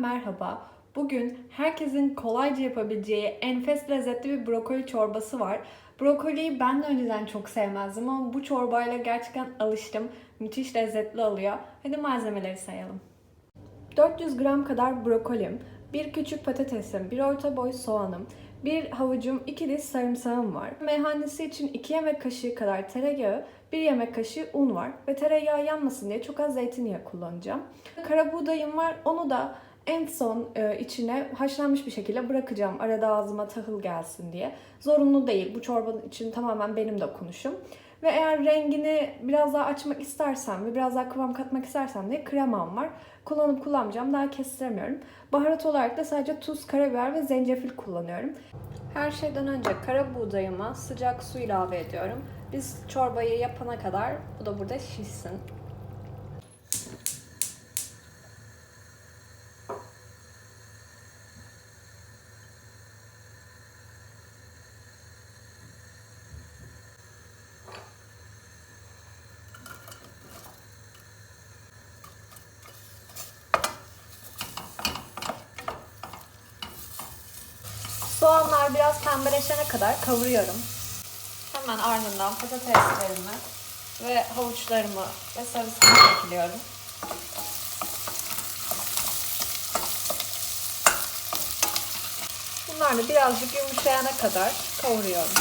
Merhaba. Bugün herkesin kolayca yapabileceği enfes lezzetli bir brokoli çorbası var. Brokoliyi ben de önceden çok sevmezdim ama bu çorbayla gerçekten alıştım. Müthiş lezzetli oluyor. Hadi malzemeleri sayalım. 400 gram kadar brokolim, bir küçük patatesim, bir orta boy soğanım, bir havucum, iki diş sarımsağım var. Meyhanesi için 2 yemek kaşığı kadar tereyağı, 1 yemek kaşığı un var ve tereyağı yanmasın diye çok az zeytinyağı kullanacağım. Kara buğdayım var, onu da en son e, içine haşlanmış bir şekilde bırakacağım arada ağzıma tahıl gelsin diye. Zorunlu değil, bu çorbanın için tamamen benim dokunuşum. Ve eğer rengini biraz daha açmak istersem ve biraz daha kıvam katmak istersem de kremam var. Kullanıp kullanmayacağım daha kestiremiyorum. Baharat olarak da sadece tuz, karabiber ve zencefil kullanıyorum. Her şeyden önce kara buğdayıma sıcak su ilave ediyorum. Biz çorbayı yapana kadar bu da burada şişsin. Soğanlar biraz pembeleşene kadar kavuruyorum. Hemen ardından patateslerimi ve havuçlarımı ve sarımsağı ekliyorum. Bunlar da birazcık yumuşayana kadar kavuruyorum.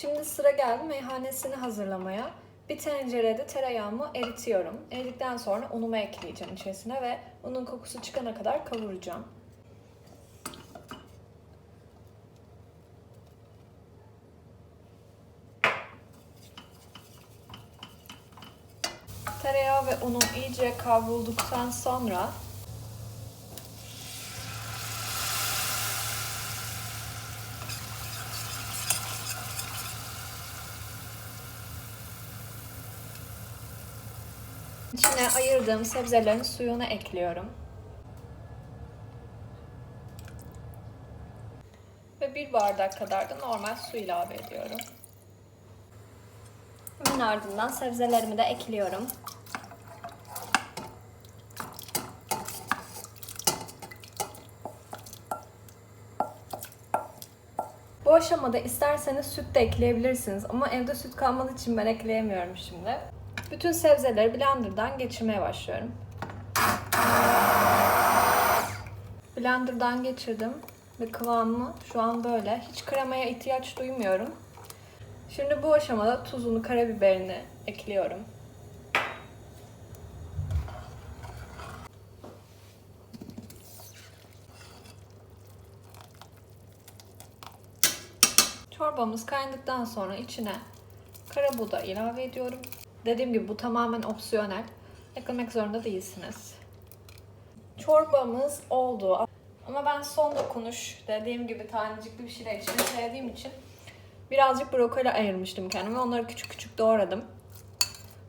Şimdi sıra geldi meyhanesini hazırlamaya. Bir tencerede tereyağımı eritiyorum. Eridikten sonra unumu ekleyeceğim içerisine ve unun kokusu çıkana kadar kavuracağım. Tereyağı ve unum iyice kavrulduktan sonra İçine ayırdığım sebzelerin suyunu ekliyorum. Ve bir bardak kadar da normal su ilave ediyorum. Hemen ardından sebzelerimi de ekliyorum. Bu aşamada isterseniz süt de ekleyebilirsiniz ama evde süt kalmadığı için ben ekleyemiyorum şimdi. Bütün sebzeleri blenderdan geçirmeye başlıyorum. Blenderdan geçirdim ve kıvamı şu an böyle. Hiç kremaya ihtiyaç duymuyorum. Şimdi bu aşamada tuzunu, karabiberini ekliyorum. Çorbamız kaynadıktan sonra içine karabuğda ilave ediyorum. Dediğim gibi bu tamamen opsiyonel. Eklemek zorunda değilsiniz. Çorbamız oldu. Ama ben son dokunuş dediğim gibi tanecikli bir şeyler için sevdiğim için birazcık brokoli ayırmıştım kendime. Onları küçük küçük doğradım.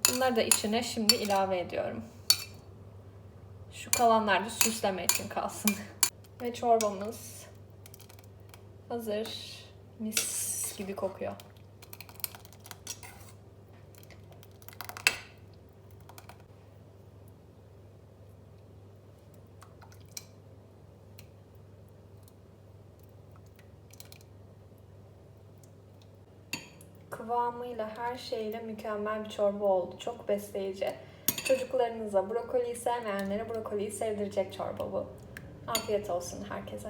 Bunları da içine şimdi ilave ediyorum. Şu kalanlar da süsleme için kalsın. Ve çorbamız hazır. Mis gibi kokuyor. Kıvamıyla her şeyle mükemmel bir çorba oldu. Çok besleyici. Çocuklarınıza brokoliyi sevmeyenlere brokoliyi sevdirecek çorba bu. Afiyet olsun herkese.